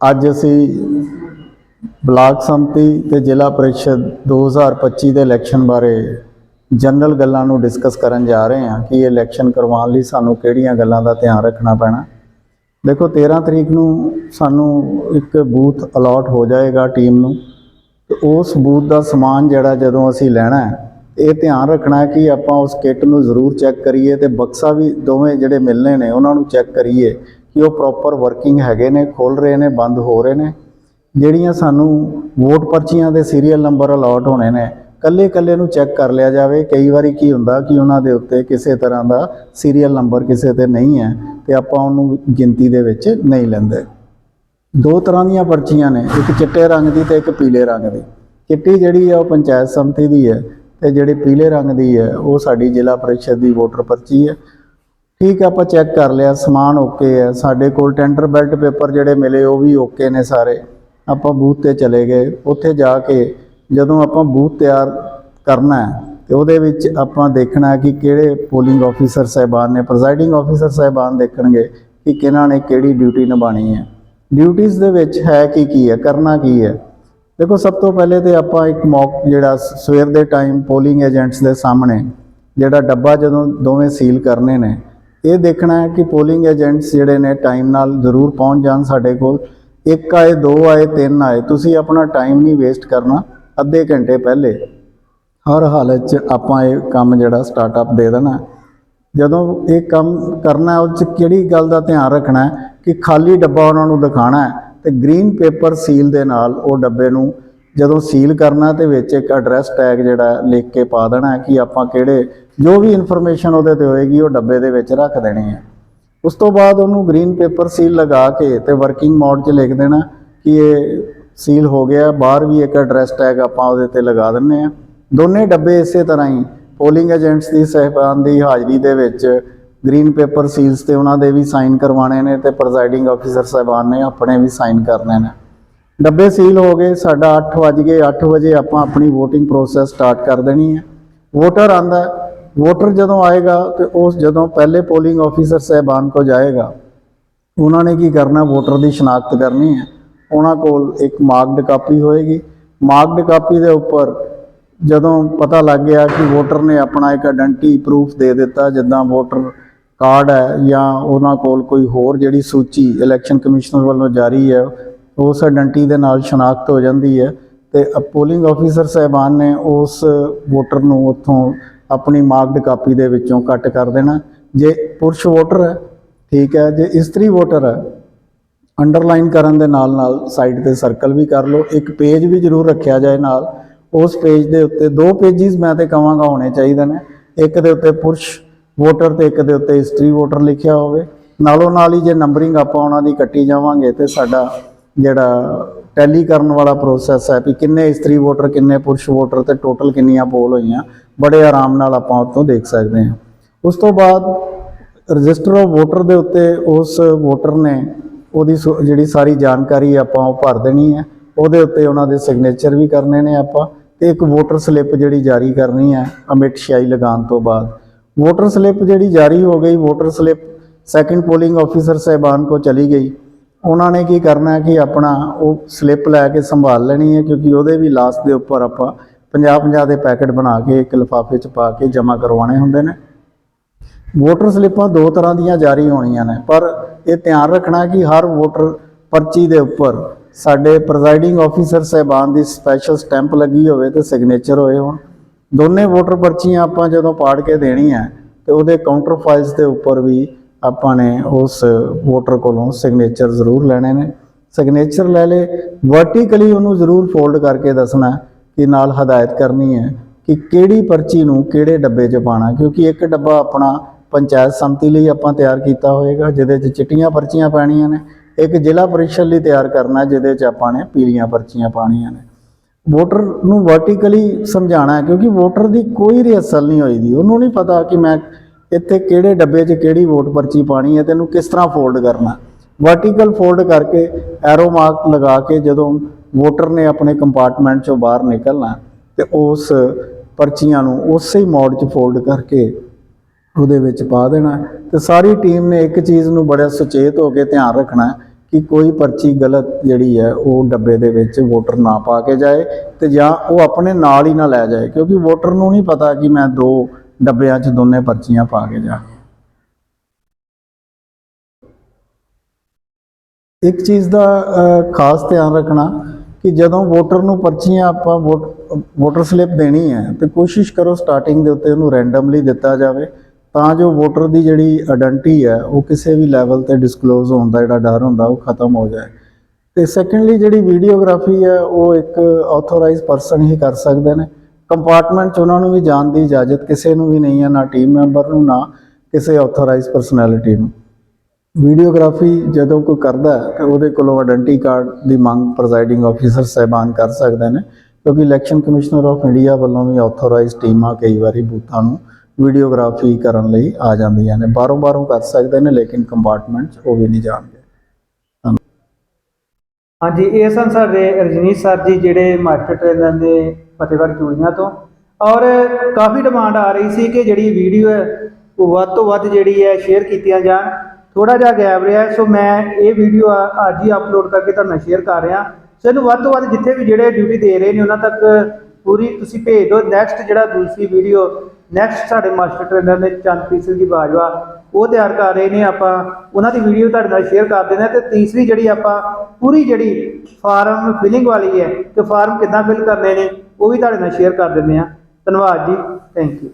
ਅੱਜ ਅਸੀਂ ਬਲਾਕ ਸੰਮਤੀ ਤੇ ਜ਼ਿਲ੍ਹਾ ਪਰਿਸ਼ਦ 2025 ਦੇ ਇਲੈਕਸ਼ਨ ਬਾਰੇ ਜਨਰਲ ਗੱਲਾਂ ਨੂੰ ਡਿਸਕਸ ਕਰਨ ਜਾ ਰਹੇ ਹਾਂ ਕਿ ਇਹ ਇਲੈਕਸ਼ਨ ਕਰਵਾਉਣ ਲਈ ਸਾਨੂੰ ਕਿਹੜੀਆਂ ਗੱਲਾਂ ਦਾ ਧਿਆਨ ਰੱਖਣਾ ਪੈਣਾ। ਦੇਖੋ 13 ਤਰੀਕ ਨੂੰ ਸਾਨੂੰ ਇੱਕ ਬੂਥ ਅਲਾਟ ਹੋ ਜਾਏਗਾ ਟੀਮ ਨੂੰ। ਤੇ ਉਸ ਬੂਥ ਦਾ ਸਮਾਨ ਜਿਹੜਾ ਜਦੋਂ ਅਸੀਂ ਲੈਣਾ ਹੈ, ਇਹ ਧਿਆਨ ਰੱਖਣਾ ਕਿ ਆਪਾਂ ਉਸ ਕਿੱਟ ਨੂੰ ਜ਼ਰੂਰ ਚੈੱਕ ਕਰੀਏ ਤੇ ਬਕਸਾ ਵੀ ਦੋਵੇਂ ਜਿਹੜੇ ਮਿਲਨੇ ਨੇ, ਉਹਨਾਂ ਨੂੰ ਚੈੱਕ ਕਰੀਏ ਕਿ ਉਹ ਪ੍ਰੋਪਰ ਵਰਕਿੰਗ ਹੈਗੇ ਨੇ ਖੁੱਲ ਰਹੇ ਨੇ, ਬੰਦ ਹੋ ਰਹੇ ਨੇ। ਜਿਹੜੀਆਂ ਸਾਨੂੰ ਵੋਟ ਪਰਚੀਆਂ ਦੇ ਸੀਰੀਅਲ ਨੰਬਰ ਅਲਾਟ ਹੋਣੇ ਨੇ ਕੱਲੇ ਕੱਲੇ ਨੂੰ ਚੈੱਕ ਕਰ ਲਿਆ ਜਾਵੇ। ਕਈ ਵਾਰੀ ਕੀ ਹੁੰਦਾ ਕਿ ਉਹਨਾਂ ਦੇ ਉੱਤੇ ਕਿਸੇ ਤਰ੍ਹਾਂ ਦਾ ਸੀਰੀਅਲ ਨੰਬਰ ਕਿਸੇ ਤੇ ਨਹੀਂ ਹੈ ਤੇ ਆਪਾਂ ਉਹਨੂੰ ਗਿਣਤੀ ਦੇ ਵਿੱਚ ਨਹੀਂ ਲੈਂਦੇ। ਦੋ ਤਰ੍ਹਾਂ ਦੀਆਂ ਪਰਚੀਆਂ ਨੇ, ਇੱਕ ਚਿੱਟੇ ਰੰਗ ਦੀ ਤੇ ਇੱਕ ਪੀਲੇ ਰੰਗ ਦੀ। ਚਿੱਟੀ ਜਿਹੜੀ ਹੈ ਉਹ ਪੰਚਾਇਤ ਸੰਮਤੀ ਦੀ ਹੈ ਤੇ ਜਿਹੜੀ ਪੀਲੇ ਰੰਗ ਦੀ ਹੈ, ਉਹ ਸਾਡੀ ਜ਼ਿਲ੍ਹਾ ਪਰਿਸ਼ਦ ਦੀ ਵੋਟਰ ਪਰਚੀ ਹੈ। ਠੀਕ ਹੈ, ਆਪਾਂ ਚੈੱਕ ਕਰ ਲਿਆ, ਸਮਾਨ ਓਕੇ ਹੈ। ਸਾਡੇ ਕੋਲ ਟੈਂਡਰ ਬੈਲਟ ਪੇਪਰ ਜਿਹੜੇ ਮਿਲੇ, ਉਹ ਵੀ ਓਕੇ ਨੇ ਸਾਰੇ। ਆਪਾਂ ਬੂਥ ਤੇ ਚਲੇ ਗਏ। ਉੱਥੇ ਜਾ ਕੇ ਜਦੋਂ ਆਪਾਂ ਬੂਥ ਤਿਆਰ ਕਰਨਾ ਹੈ, ਤੇ ਉਹਦੇ ਵਿੱਚ ਆਪਾਂ ਦੇਖਣਾ ਕਿ ਕਿਹੜੇ ਪੋਲਿੰਗ ਆਫੀਸਰ ਸਾਹਿਬਾਨ ਨੇ ਪ੍ਰੈਜ਼ਾਈਡਿੰਗ ਆਫੀਸਰ ਸਾਹਿਬਾਨ ਦੇਖਣਗੇ ਕਿ ਕਿਹਨਾਂ ਨੇ ਕਿਹੜੀ ਡਿਊਟੀ ਨਿਭਾਣੀ ਹੈ। ਡਿਊਟੀਆਂ ਦੇ ਵਿੱਚ ਹੈ ਕੀ ਕੀ ਹੈ, ਕਰਨਾ ਕੀ ਹੈ। ਦੇਖੋ, ਸਭ ਤੋਂ ਪਹਿਲੇ ਤੇ ਆਪਾਂ ਇੱਕ ਮੌਕ ਜਿਹੜਾ ਸਵੇਰ ਦੇ ਟਾਈਮ ਪੋਲਿੰਗ ਏਜੰਟਸ ਦੇ ਸਾਹਮਣੇ, ਜਿਹੜਾ ਡੱਬਾ ਜਦੋਂ ਦੋਵੇਂ ਸੀਲ ਕਰਨੇ ਨੇ ਇਹ ਦੇਖਣਾ ਹੈ ਕਿ ਪੋਲਿੰਗ ਏਜੰਟਸ ਜਿਹੜੇ ਨੇ ਟਾਈਮ ਨਾਲ ਜ਼ਰੂਰ ਪਹੁੰਚ ਜਾਣ ਸਾਡੇ ਕੋਲ। ਇੱਕ ਆਏ, ਦੋ ਆਏ, ਤਿੰਨ ਆਏ। ਤੁਸੀਂ ਆਪਣਾ ਟਾਈਮ ਨਹੀਂ ਵੇਸਟ ਕਰਨਾ। ਅੱਧੇ ਘੰਟੇ ਪਹਿਲੇ। ਹਰ ਹਾਲਤ 'ਚ ਆਪਾਂ ਇਹ ਕੰਮ ਜਿਹੜਾ ਸਟਾਰਟਅਪ ਦੇ ਦੇਣਾ। ਜਦੋਂ ਇਹ ਕੰਮ ਕਰਨਾ ਹੈ, ਉਹ 'ਚ ਕਿਹੜੀ ਗੱਲ ਦਾ ਧਿਆਨ ਰੱਖਣਾ ਕਿ ਖਾਲੀ ਡੱਬਾ ਉਹਨਾਂ ਨੂੰ ਦਿਖਾਣਾ ਹੈ। ਤੇ ਗ੍ਰੀਨ ਪੇਪਰ ਸੀਲ ਦੇ ਨਾਲ ਉਹ ਡੱਬੇ ਨੂੰ ਜਦੋਂ ਸੀਲ ਕਰਨਾ ਤੇ ਵਿੱਚ ਇੱਕ ਐਡਰੈਸ ਟੈਗ ਜਿਹੜਾ ਲਿਖ ਕੇ ਪਾ ਦੇਣਾ ਕਿ ਆਪਾਂ ਕਿਹੜੇ, ਜੋ ਵੀ ਇਨਫੋਰਮੇਸ਼ਨ ਉਹਦੇ ਤੇ ਹੋਏਗੀ, ਉਹ ਡੱਬੇ ਦੇ ਵਿੱਚ ਰੱਖ ਦੇਣੀ ਹੈ। ਉਸ ਤੋਂ ਬਾਅਦ ਉਹਨੂੰ ਗ੍ਰੀਨ ਪੇਪਰ ਸੀਲ ਲਗਾ ਕੇ ਤੇ ਵਰਕਿੰਗ ਮੋਡ 'ਚ ਲਿਖ ਦੇਣਾ ਕਿ ਇਹ ਸੀਲ ਹੋ ਗਿਆ, ਬਾਹਰ ਵੀ ਇੱਕ ਐਡਰੈਸ ਟੈਗ ਆਪਾਂ ਉਹਦੇ ਤੇ ਲਗਾ ਦਿੰਨੇ ਆ ਦੋਨੇ ਡੱਬੇ ਇਸੇ ਤਰ੍ਹਾਂ ਹੀ ਪੋਲਿੰਗ ਏਜੰਟਸ ਦੀ, ਸਹਿਬਾਨ ਦੀ ਹਾਜ਼ਰੀ ਦੇ ਵਿੱਚ ਗ੍ਰੀਨ ਪੇਪਰ ਸੀਲਸ ਤੇ ਉਹਨਾਂ ਦੇ ਵੀ ਸਾਈਨ ਕਰਵਾਣੇ ਨੇ ਤੇ ਪ੍ਰੈਜ਼ਾਈਡਿੰਗ ਆਫੀਸਰ ਸਾਹਿਬਾਨ ਨੇ ਆਪਣੇ ਵੀ ਸਾਈਨ ਕਰਨੇ ਨੇ। ਡੱਬੇ ਸੀਲ ਹੋ ਗਏ, ਸਾਡਾ 8 ਵਜ ਗਏ 8 ਵਜੇ ਆਪਾਂ ਆਪਣੀ VOTING ਪ੍ਰੋਸੈਸ ਸਟਾਰਟ ਕਰ ਦੇਣੀ ਹੈ। ਵੋਟਰ ਆਂਦਾ ਵੋਟਰ ਜਦੋਂ ਆਏਗਾ ਤੇ ਉਸ ਜਦੋਂ ਪਹਿਲੇ ਪੋਲਿੰਗ ਆਫੀਸਰ ਸਾਹਿਬਾਨ ਕੋ ਜਾਏਗਾ, ਉਹਨਾਂ ਨੇ ਕੀ ਕਰਨਾ ਵੋਟਰ ਦੀ ਸ਼ਨਾਖਤ ਕਰਨੀ ਹੈ। ਉਹਨਾਂ ਕੋਲ ਇੱਕ ਮਾਰਕਡ ਕਾਪੀ ਹੋਏਗੀ। ਮਾਰਕਡ ਕਾਪੀ ਦੇ ਉੱਪਰ ਜਦੋਂ ਪਤਾ ਲੱਗ ਗਿਆ ਕਿ ਵੋਟਰ ਨੇ ਆਪਣਾ ਇੱਕ ਆਇਡੈਂਟੀ ਪ੍ਰੂਫ ਦੇ ਦਿੱਤਾ, ਜਿੱਦਾਂ ਵੋਟਰ ਕਾਰਡ ਹੈ ਜਾਂ ਉਹਨਾਂ ਕੋਲ ਕੋਈ ਹੋਰ ਜਿਹੜੀ ਸੂਚੀ ਇਲੈਕਸ਼ਨ ਕਮਿਸ਼ਨਰ ਵੱਲੋਂ ਜਾਰੀ ਹੈ ਉਸ ਆਇਡੈਂਟੀ ਦੇ ਨਾਲ ਸ਼ਨਾਖਤ ਹੋ ਜਾਂਦੀ ਹੈ ਤੇ ਪੋਲਿੰਗ ਆਫੀਸਰ ਸਾਹਿਬਾਨ ਨੇ ਉਸ ਵੋਟਰ ਨੂੰ ਉੱਥੋਂ ਆਪਣੀ ਮਾਰਕਡ ਕਾਪੀ ਦੇ ਵਿੱਚੋਂ ਕੱਟ ਕਰ ਦੇਣਾ। ਜੇ ਪੁਰਸ਼ ਵੋਟਰ ਹੈ, ਠੀਕ ਹੈ, ਜੇ ਇਸਤਰੀ ਵੋਟਰ ਹੈ, ਅੰਡਰਲਾਈਨ ਕਰਨ ਦੇ ਨਾਲ ਨਾਲ ਸਾਈਡ ਤੇ ਸਰਕਲ ਵੀ ਕਰ ਲਓ। ਇੱਕ ਪੇਜ ਵੀ ਜ਼ਰੂਰ ਰੱਖਿਆ ਜਾਏ ਨਾਲ। ਉਸ ਪੇਜ ਦੇ ਉੱਤੇ ਦੋ ਪੇਜਿਸ ਮੈਂ ਤੇ ਕਹਾਂਗਾ ਹੋਣੇ ਚਾਹੀਦੇ ਨੇ। ਇੱਕ ਦੇ ਉੱਤੇ ਪੁਰਸ਼ ਵੋਟਰ ਤੇ ਇੱਕ ਦੇ ਉੱਤੇ ਇਸਤਰੀ ਵੋਟਰ ਲਿਖਿਆ ਹੋਵੇ। ਨਾਲੋਂ ਨਾਲ ਹੀ ਜੇ ਨੰਬਰਿੰਗ ਆਪਾਂ ਉਹਨਾਂ ਦੀ ਕੱਟੀ ਜਾਵਾਂਗੇ ਤੇ ਸਾਡਾ ਜਿਹੜਾ ਟੈਲੀ ਕਰਨ ਵਾਲਾ ਪ੍ਰੋਸੈਸ ਹੈ ਵੀ ਕਿੰਨੇ ਇਸਤਰੀ ਵੋਟਰ ਕਿੰਨੇ ਪੁਰਸ਼ ਵੋਟਰ ਤੇ ਟੋਟਲ ਕਿੰਨੀਆਂ ਪੋਲ ਹੋਈਆਂ, ਬੜੇ ਆਰਾਮ ਨਾਲ ਆਪਾਂ ਉੱਥੋਂ ਦੇਖ ਸਕਦੇ ਹਾਂ। ਉਸ ਤੋਂ ਬਾਅਦ ਰਜਿਸਟਰ ਆਫ ਵੋਟਰ ਦੇ ਉੱਤੇ ਉਸ ਵੋਟਰ ਨੇ ਉਹਦੀ ਸੁ- ਜਿਹੜੀ ਸਾਰੀ ਜਾਣਕਾਰੀ ਆਪਾਂ ਉਹ ਭਰ ਦੇਣੀ ਹੈ। ਉਹਦੇ ਉੱਤੇ ਉਹਨਾਂ ਦੇ ਸਿਗਨੇਚਰ ਵੀ ਕਰਨੇ ਨੇ ਆਪਾਂ ਤੇ ਇੱਕ ਵੋਟਰ ਸਲਿੱਪ ਜਿਹੜੀ ਜਾਰੀ ਕਰਨੀ ਹੈ ਅਮਿਟ ਸ਼ਾਈ ਲਗਾਉਣ ਤੋਂ ਬਾਅਦ। ਵੋਟਰ ਸਲਿੱਪ ਜਿਹੜੀ ਜਾਰੀ ਹੋ ਗਈ voter slip second polling officer ਸਾਹਿਬਾਨ ਕੋ ਚਲੀ ਗਈ। ਉਹਨਾਂ ਨੇ ਕੀ ਕਰਨਾ ਹੈ ਕਿ ਆਪਣਾ ਉਹ ਸਲਿੱਪ ਲੈ ਕੇ ਸੰਭਾਲ ਲੈਣੀ ਹੈ, ਕਿਉਂਕਿ ਉਹਦੇ ਵੀ ਲਾਸਟ ਦੇ ਉੱਪਰ ਆਪਾਂ 50 50 ਦੇ ਪੈਕੇਟ ਬਣਾ ਕੇ ਇੱਕ ਲਿਫਾਫੇ 'ਚ ਪਾ ਕੇ ਜਮ੍ਹਾਂ ਕਰਵਾਉਣੇ ਹੁੰਦੇ ਨੇ। ਵੋਟਰ ਸਲਿੱਪਾਂ ਦੋ ਤਰ੍ਹਾਂ ਦੀਆਂ ਜਾਰੀ ਹੋਣੀਆਂ ਨੇ, ਪਰ ਇਹ ਧਿਆਨ ਰੱਖਣਾ ਕਿ ਹਰ ਵੋਟਰ ਪਰਚੀ ਦੇ ਉੱਪਰ ਸਾਡੇ ਪ੍ਰੈਜ਼ਾਈਡਿੰਗ ਆਫੀਸਰ ਸਾਹਿਬਾਨ ਦੀ ਸਪੈਸ਼ਲ ਸਟੈਂਪ ਲੱਗੀ ਹੋਵੇ ਤੇ ਸਿਗਨੇਚਰ ਹੋਏ ਹੋਣ। ਦੋਨੇ ਵੋਟਰ ਪਰਚੀਆਂ ਆਪਾਂ ਜਦੋਂ ਪਾੜ ਕੇ ਦੇਣੀ ਹੈ ਤੇ ਉਹਦੇ ਕਾਊਂਟਰ ਫਾਈਲਸ ਦੇ ਉੱਪਰ ਵੀ ਆਪਾਂ ਨੇ ਉਸ ਵੋਟਰ ਕੋਲੋਂ ਸਿਗਨੇਚਰ ਜ਼ਰੂਰ ਲੈਣੇ ਨੇ। ਸਿਗਨੇਚਰ ਲੈ ਲੇ ਵਰਟੀਕਲੀ ਉਹਨੂੰ ਜ਼ਰੂਰ ਫੋਲਡ ਕਰਕੇ ਦੱਸਣਾ ਕਿ ਨਾਲ ਹਦਾਇਤ ਕਰਨੀ ਹੈ ਕਿ ਕਿਹੜੀ ਪਰਚੀ ਨੂੰ ਕਿਹੜੇ ਡੱਬੇ 'ਚ ਪਾਣਾ ਕਿਉਂਕਿ ਇੱਕ ਡੱਬਾ ਆਪਣਾ ਪੰਚਾਇਤ ਸੰਮਤੀ ਲਈ ਆਪਾਂ ਤਿਆਰ ਕੀਤਾ ਹੋਏਗਾ, ਜਿਹਦੇ 'ਚ ਚਿੱਟੀਆਂ ਪਰਚੀਆਂ ਪੈਣੀਆਂ ਨੇ। ਇੱਕ ਜ਼ਿਲ੍ਹਾ ਪਰਿਸ਼ਦ ਲਈ ਤਿਆਰ ਕਰਨਾ, ਜਿਹਦੇ 'ਚ ਆਪਾਂ ਨੇ ਪੀਲੀਆਂ ਪਰਚੀਆਂ ਪਾਣੀਆਂ ਨੇ। ਵੋਟਰ ਨੂੰ ਵਰਟੀਕਲੀ ਸਮਝਾਉਣਾ ਕਿਉਂਕਿ ਵੋਟਰ ਦੀ ਕੋਈ ਰਿਹਰਸਲ ਨਹੀਂ ਹੋਈ ਦੀ ਉਹਨੂੰ ਨਹੀਂ ਪਤਾ ਕਿ ਮੈਂ ਇੱਥੇ ਕਿਹੜੇ ਡੱਬੇ 'ਚ ਕਿਹੜੀ ਵੋਟ ਪਰਚੀ ਪਾਣੀ ਹੈ ਤੇ ਇਹਨੂੰ ਕਿਸ ਤਰ੍ਹਾਂ ਫੋਲਡ ਕਰਨਾ? ਵਰਟੀਕਲ ਫੋਲਡ ਕਰਕੇ ਐਰੋ ਮਾਰਕ ਲਗਾ ਕੇ ਜਦੋਂ ਵੋਟਰ ਨੇ ਆਪਣੇ ਕੰਪਾਰਟਮੈਂਟ 'ਚੋਂ ਬਾਹਰ ਨਿਕਲਣਾ ਤੇ ਉਸ ਪਰਚੀਆਂ ਨੂੰ ਉਸੇ ਹੀ ਮੋਡ 'ਚ ਫੋਲਡ ਕਰਕੇ ਉਹਦੇ ਵਿੱਚ ਪਾ ਦੇਣਾ। ਤੇ ਸਾਰੀ ਟੀਮ ਨੇ ਇੱਕ ਚੀਜ਼ ਨੂੰ ਬੜਾ ਸੁਚੇਤ ਹੋ ਕੇ ਧਿਆਨ ਰੱਖਣਾ ਕਿ ਕੋਈ ਪਰਚੀ ਗਲਤ ਜਿਹੜੀ ਹੈ, ਉਹ ਡੱਬੇ ਦੇ ਵਿੱਚ ਵੋਟਰ ਨਾ ਪਾ ਕੇ ਜਾਏ ਤੇ ਜਾਂ ਉਹ ਆਪਣੇ ਨਾਲ ਹੀ ਨਾ ਲੈ ਜਾਏ, ਕਿਉਂਕਿ ਵੋਟਰ ਨੂੰ ਨਹੀਂ ਪਤਾ ਕਿ ਮੈਂ ਦੋ ਡੱਬਿਆਂ 'ਚ ਦੋਨੇ ਪਰਚੀਆਂ ਪਾ ਕੇ ਜਾ ਇੱਕ ਚੀਜ਼ ਦਾ ਖਾਸ ਧਿਆਨ ਰੱਖਣਾ ਕਿ ਜਦੋਂ ਵੋਟਰ ਨੂੰ ਪਰਚੀਆਂ ਆਪਾਂ ਵੋਟ, ਵੋਟਰ ਸਲਿੱਪ ਦੇਣੀ ਹੈ ਤੇ ਕੋਸ਼ਿਸ਼ ਕਰੋ ਸਟਾਰਟਿੰਗ ਦੇ ਉੱਤੇ ਉਹਨੂੰ ਰੈਂਡਮਲੀ ਦਿੱਤਾ ਜਾਵੇ ਤਾਂ ਜੋ ਵੋਟਰ ਦੀ ਜਿਹੜੀ ਆਇਡੈਂਟੀ ਹੈ ਉਹ ਕਿਸੇ ਵੀ ਲੈਵਲ ਤੇ ਡਿਸਕਲੋਜ਼ ਹੋਣ ਦਾ ਜਿਹੜਾ ਡਰ ਹੁੰਦਾ ਉਹ ਖਤਮ ਹੋ ਜਾਏ। ਤੇ ਸੈਕੰਡਲੀ ਜਿਹੜੀ ਵੀਡੀਓਗ੍ਰਾਫੀ ਹੈ ਉਹ ਇੱਕ ਆਥੋਰਾਈਜ਼ਡ ਪਰਸਨ ਹੀ ਕਰ ਸਕਦੇ ਨੇ। ਕੰਪਾਰਟਮੈਂਟ 'ਚ ਉਹਨਾਂ ਨੂੰ ਵੀ ਜਾਣ ਦੀ ਇਜਾਜ਼ਤ ਕਿਸੇ ਨੂੰ ਵੀ ਨਹੀਂ ਹੈ, ਨਾ ਟੀਮ ਮੈਂਬਰ ਨੂੰ, ਨਾ ਕਿਸੇ ਆਥੋਰਾਈਜ਼ਡ ਪਰਸਨੈਲਿਟੀ ਨੂੰ। ਵੀਡੀਓਗ੍ਰਾਫੀ ਜਦੋਂ ਕੋਈ ਕਰਦਾ ਹੈ, ਤੇ ਉਹਦੇ ਕੋਲੋਂ ਆਇਡੈਂਟੀ ਕਾਰਡ ਦੀ ਮੰਗ ਪ੍ਰੈਜ਼ਾਈਡਿੰਗ ਆਫੀਸਰ ਸਹਿਬਾਨ ਕਰ ਸਕਦੇ ਨੇ, ਕਿਉਂਕਿ ਇਲੈਕਸ਼ਨ ਕਮਿਸ਼ਨਰ ਆਫ ਇੰਡੀਆ ਵੱਲੋਂ ਵੀ ਆਥੋਰਾਈਜ਼ਡ ਟੀਮਾਂ ਕਈ ਵਾਰੀ ਬੂਥਾਂ ਨੂੰ ਵੀਡੀਓਗ੍ਰਾਫੀ ਕਰਨ ਲਈ ਆ ਜਾਂਦੀਆਂ ਨੇ। ਬਾਰੋਂ ਬਾਰੋਂ ਕਰ ਸਕਦੇ ਨੇ, ਲੇਕਿਨ ਕੰਪਾਰਟਮੈਂਟ 'ਚ ਉਹ ਵੀ ਨਹੀਂ ਜਾਣਗੇ। ਹਾਂਜੀ, ਇਹ ਸਨ ਸਾਡੇ ਰਜਨੀਸ਼ ਸਰ ਜੀ, ਜਿਹੜੇ ਮਾਰਕੀਟ ਟ੍ਰੇਨਰ ਨੇ ਫਤਿਹਗੜ੍ਹ ਚੂੜੀਆਂ ਤੋਂ। ਔਰ ਕਾਫੀ ਡਿਮਾਂਡ ਆ ਰਹੀ ਸੀ ਕਿ ਜਿਹੜੀ ਵੀਡੀਓ ਹੈ, ਉਹ ਵੱਧ ਤੋਂ ਵੱਧ ਜਿਹੜੀ ਹੈ ਸ਼ੇਅਰ ਕੀਤੀਆਂ ਜਾਣ। ਥੋੜਾ ਜਿਹਾ ਗੈਪ ਰਿਹਾ ਸੋ ਮੈਂ ਇਹ ਵੀਡੀਓ ਅੱਜ ਹੀ ਅਪਲੋਡ ਕਰਕੇ ਤੁਹਾਨੂੰ ਸ਼ੇਅਰ ਕਰ ਰਿਹਾ। ਸੋ ਇਹਨੂੰ ਵੱਧ ਤੋਂ ਵੱਧ ਜਿੱਥੇ ਵੀ ਜਿਹੜੇ ਡਿਊਟੀ ਦੇ ਰਹੇ ਨੇ, ਉਹਨਾਂ ਤੱਕ ਪੂਰੀ ਤੁਸੀਂ ਭੇਜ ਦਿਓ। ਨੈਕਸਟ ਜਿਹੜਾ ਦੂਸਰੀ ਵੀਡੀਓ ਨੈਕਸਟ ਸਾਡੇ ਮਾਸਟਰ ਟ੍ਰੇਨਰ ਨੇ ਚੰਦਪ੍ਰੀਤ ਸਿੰਘ ਜੀ ਬਾਜਵਾ, ਉਹ ਤਿਆਰ ਕਰ ਰਹੇ ਨੇ ਆਪਾਂ। ਉਹਨਾਂ ਦੀ ਵੀਡੀਓ ਤੁਹਾਡੇ ਨਾਲ ਸ਼ੇਅਰ ਕਰ ਦਿੰਦੇ ਹਾਂ। ਤੇ ਤੀਸਰੀ ਜਿਹੜੀ ਆਪਾਂ, ਪੂਰੀ ਜਿਹੜੀ ਫਾਰਮ ਫਿਲਿੰਗ ਵਾਲੀ ਹੈ, ਕਿ ਫਾਰਮ ਕਿੱਦਾਂ ਫਿਲ ਕਰਨੇ ਨੇ ਉਹ ਵੀ ਤੁਹਾਡੇ ਨਾਲ ਸ਼ੇਅਰ ਕਰ ਦਿੰਦੇ ਹਾਂ। ਧੰਨਵਾਦ ਜੀ। Thank you